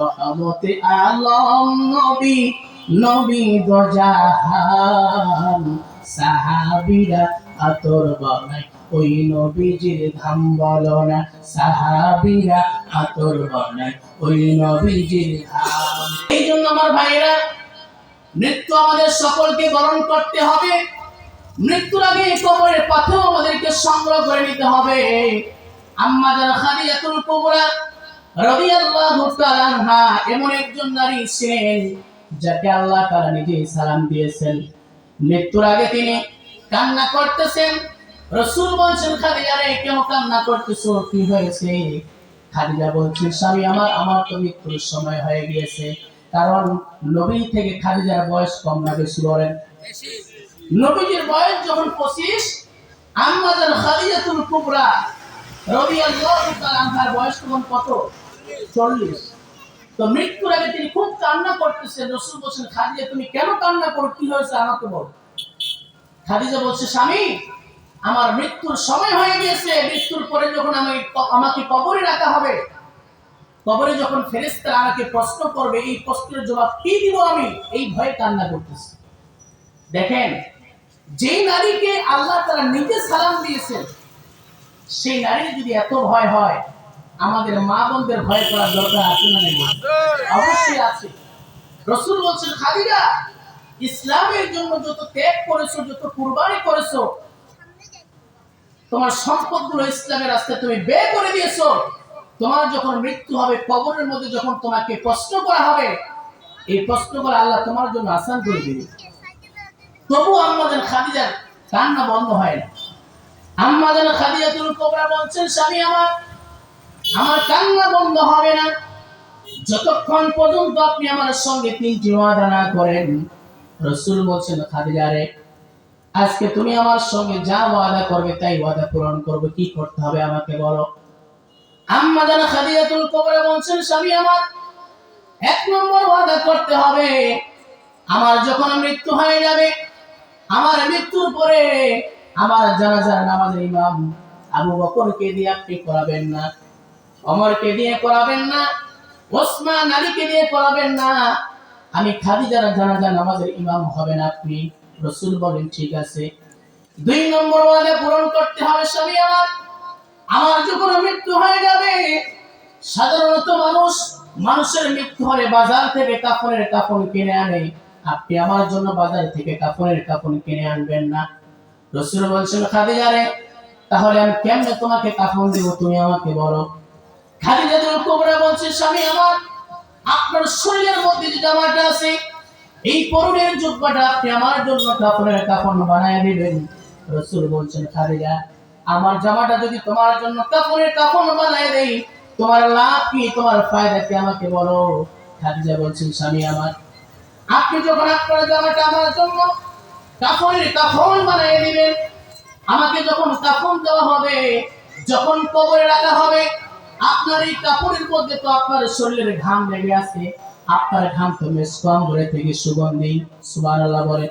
রহমতে আলম নবী নবী দজাহান সাহাবিরা আতর বানায়, ওই নবীজির ধাম বলো না। সাহাবিরা আতর বানায়, ওই নবীজির ধাম এই জন্য আমার ভাইরা মৃত্যু আমাদের সকলকে বরণ করতে হবে। মৃত্যুর আগে কবরের পাথেও আমাদেরকে সংগ্রহ করে নিতে হবে। আম্মা যারা খাদিজাতুল কুবরা এমন একজন নারী ছিলেন যাকে আল্লাহ নিজেই সালাম দিয়েছেন। মৃত্যুর আগে তিনি কান্না করতেছেন। রসুল বলছেন, খাদিজা রে, কেন কান্না করতেছো? কি হয়েছে? খাদিজা বলছেন, স্বামী, আমার আমার তো মৃত্যুর সময় হয়ে গিয়েছে। কারণ নবী থেকে খাদিজার বয়স কম না বেশি, বলেন। নবীজির বয়স যখন পঁচিশ আম্মাদের খাদিজাতুল কুবরা তাআলা আনহার বয়স তখন কত? চল্লিশ। তো মৃত্যুর আগে তিনি খুব কান্না করতেছেন রসুল বলছেন, খাদিজা, তুমি কেন কান্না করো? কি হয়েছে আমাকে বল। খাদিজা বলছে, স্বামী, আমার মৃত্যুর সময় হয়ে গিয়েছে। মৃত্যুর পরে যখন আমি আমাকে কবরে রাখা হবে, কবরে যখন ফেরেস্তারা আমাকে প্রশ্ন করবে, এই প্রশ্নের জবাব কি দিব আমি? এই ভয়ে কান্না করতেছি। দেখেন, যেই নারীকে আল্লাহ তারা নিজে সালাম দিয়েছেন, সেই নারীর যদি এত ভয় হয় আমাদের মা বোনদের ভয় করার দরকার আছে না নেই? অবশ্যই আছে। রসুল বলছেন খাদিজা ইসলামের জন্য যত ত্যাগ করেছ যত কুরবানি করেছ তোমার সম্পদগুলো ইসলামের রাস্তায় তুমি ব্যয় করে দিয়েছ। তোমার যখন মৃত্যু হবে কবরের মধ্যে যখন তোমাকে প্রশ্ন করা হবে এই প্রশ্নগুলো আল্লাহ তোমার জন্য আসান করে দিবে। তবু আমাদের খাদিজার কান্না বন্ধ হয় না। আম্মাদের খাদিজাতুল কোবরা বলছেন স্বামী আমার আমার কান্না বন্ধ হবে না। যতক্ষণ পর্যন্ত আপনি আমার সঙ্গে তিনটি ওয়াদা না করেন, রসুল বলছেন, খাদিজা রে, আজকে তুমি আমার সঙ্গে যা ওয়াদা করবে তাই ওয়াদা পূরণ করবে। কি করতে হবে আমাকে বলো? আম্মা জানা খাদিজাতুল বলছেন, স্বামী আমার, এক নম্বর ওয়াদা করতে হবে। আমার যখন মৃত্যু হয়ে যাবে, আমার মৃত্যুর পরে আমার জানাজার নামাজের ইমাম আবু বকরকে দিয়ে আপনি করাবেন না। অমরকে দিয়ে করাবেন না, ওসমান আলীকে দিয়ে করাবেন না। আমি খাদিজার জানাজা নামাজের ইমাম হবেন আপনি। রসুল বলেন, ঠিক আছে। দুই নম্বর ওয়াদা পূরণ করতে হবে স্বামী আমার। আমার যখন মৃত্যু হয়ে যাবে, সাধারণত মানুষ মানুষের মৃত্যু হলে বাজার থেকে কাপড়ের কাপড় কিনে আনে। আপনি আমার জন্য বাজার থেকে কাপড়ের কাপড় কিনে আনবেন না। রসুল বলছেন, খাদিজা রে, তাহলে আমি কেমনে তোমাকে কাপড় দেবো, তুমি আমাকে বলো। তুমি কোবরা বলছে, স্বামী আমার, আপনার শরীরের মধ্যে যে জামাটা আছে, এই পরনের জুব্বাটা আপনি আমার জন্য কাপড়ের কাপড় বানায় দিবেন। রসুল বলছেন, খাদিজা, আমার জামাটা যদি তোমার জন্য কাপড়ের কাপড় বানায় দেই, তোমার লাভ কি, তোমার ফায়দা কি আমাকে বলো? খাদিজা বলছেন, স্বামী আমার, আপনি যখন আপনার জামাটা আমার জন্য কাপড়ের কাফন বানিয়ে দিবেন, আমাকে যখন কাফন দেওয়া হবে, যখন কবরে রাখা হবে আপনার এই কাপড়ের মধ্যে তো আপনার শরীরের ঘাম লেগে আছে। আপনার ঘাম তো বেশ কম করে থেকে সুগন্ধি। সুবার আল্লাহ বলে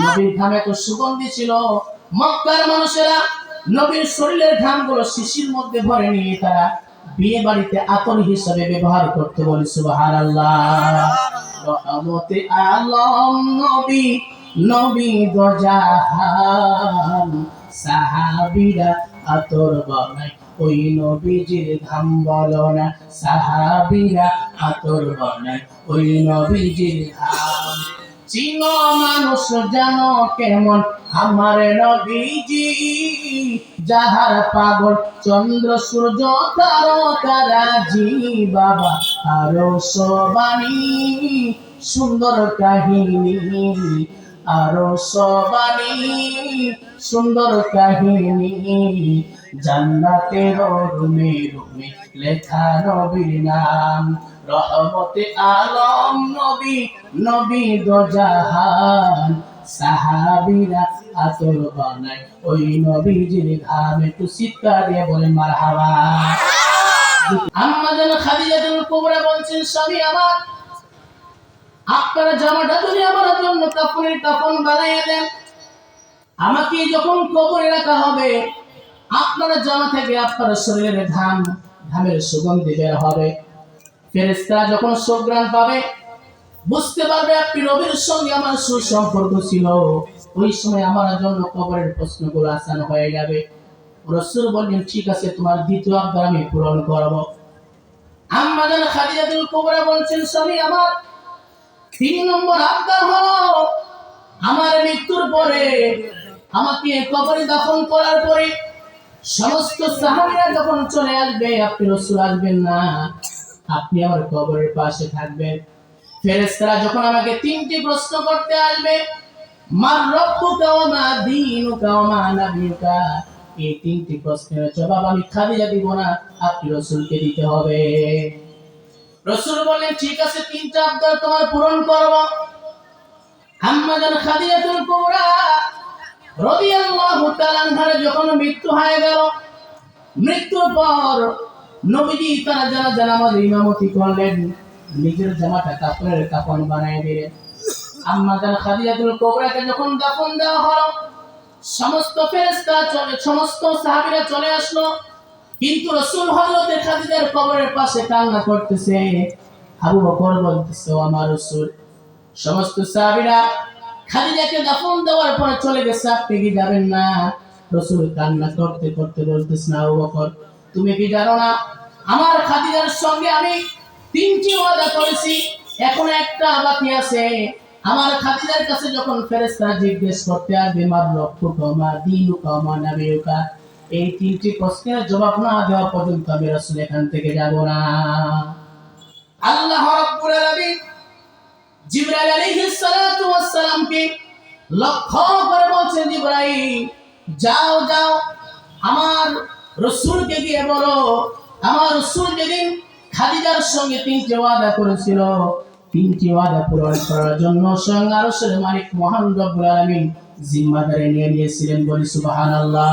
নবীর ঘামে তো সুগন্ধি ছিল। মক্কার মানুষেরা নবীর শরীরের ঘামগুলো শিশির মধ্যে ভরে নিয়ে তারা বিয়ে বাড়িতে আতর হিসাবে ব্যবহার করতে বলে সুবাহার আল্লাহ রহমতে আলম নবী নবী দজাহান সাহাবিরা আতর বানায়। ওই নবীজির ঘাম বলো না, সাহাবিরা ওই নবীজির চিন মানুষ জানো কেমন, আমার নবীজি যাহার পাগল, চন্দ্র, সূর্য তারকারাজি বাবা, আরও সবানি সুন্দর কাহিনী। আরও সবানি সুন্দর কাহিনী। জান্নাতের রুমে রুমে লেখা নবীর নাম। রহমতে আলম নবী নবী দোজাহান সাহাবিরা আতর বানায় ওই নবীজির ঘাম একটু চিৎকার দিয়ে বলেন মারহাবা। আম্মা যেন খাদিজাতুল কুবরা বলছেন, স্বামী আমার, আপনার জামাটা যদি আমার জন্য কাপড়ের কাপড় বানাইয়া দেন, আমাকে যখন কবরে রাখা হবে আপনার জামা থেকে আপনার শরীরের ধান ঘামের সুগন্ধি বের হবে। ফেরেশতারা যখন সুগ্রাণ পাবে, বুঝতে পারবে আপনি নবীর সঙ্গে আমার সুসম্পর্ক ছিল। ওই সময় আমার জন্য কবরের প্রশ্নগুলো আসান হয়ে যাবে। রসুল বললেন, ঠিক আছে, তোমার দ্বিতীয় আবদার আমি পূরণ করব। আম্মা জান খাদিজাতুল কুবরা বলছেন, স্বামী আমার, তিন নম্বর আবদার হলো আমার মৃত্যুর পরে আমাকে কবরে দাফন করার পরে সমস্ত সাহাবীরা যখন চলে আসবে, আপনি রসুল আসবেন না। আপনি আমার কবরের পাশে থাকবেন। ফেরেশতারা যখন আমাকে তিনটি প্রশ্ন করতে আসবে, মার নাবিয়ুকা? এই তিনটি প্রশ্নের জবাব আমি খাদিজা দিব না, আপনি রসুলকে দিতে হবে। রসুল বললেন, ঠিক আছে, তিনটা আবদার তোমার পূরণ করব। আম্মাজান খাদিজাতুল কুবরা যখন মৃত্যু হয়ে গেল, মৃত্যুর পর নবীজি তারা যারা যারা আমাদের ইমামতি করলেন, নিজের জামাটা কাপড়ের কাপড় বানিয়ে দিলেন। কুবরাকে যখন দাফন দেওয়া হলো, সমস্ত ফেরেশতা চলে, সমস্ত সাহাবীরা চলে আসলো। কিন্তু রাসূল খাদিজার কবরের পাশে কান্না করতেছে। আবু বকর বলতেছে আমার রাসূল, সমস্ত সাহাবীরা খাদিজাকে দাফন দেওয়ার পরে চলে গেছে, আপনি কি যাবেন না? রসুল কান্না করতে করতে বলতেছ, না, আবু বকর, তুমি কি জানো না? আমার খাদিজার সঙ্গে আমি তিনটি ওয়াদা করেছি, এখন একটা বাকি আছে। আমার খাদিজার কাছে যখন ফেরেশতা জিজ্ঞেস করতে আসবে, মার লক্ষ্য কমা দিনু কমা নাবিউকা এই তিনটি প্রশ্নের জবাব না দেওয়া পর্যন্ত আমি রসুল এখান থেকে যাব না। আল্লাহ রাব্বুল আলামিন জিবরাইল আলাইহিস সালাতু ওয়াস লক্ষ্য করে বলছেন যাও যাও। আমার রসুলকে গিয়ে বলো। আমার যেদিন খাদিজার সঙ্গে তিনটি ওয়াদা করেছিল। তিনটি ওয়াদা পূরণ করার জন্য স্বয়ং আরশের মালিক মহান রব্বুল আলামিন জিম্মাদারি নিয়ে নিয়েছিলেন বলি সুবহানাল্লাহ।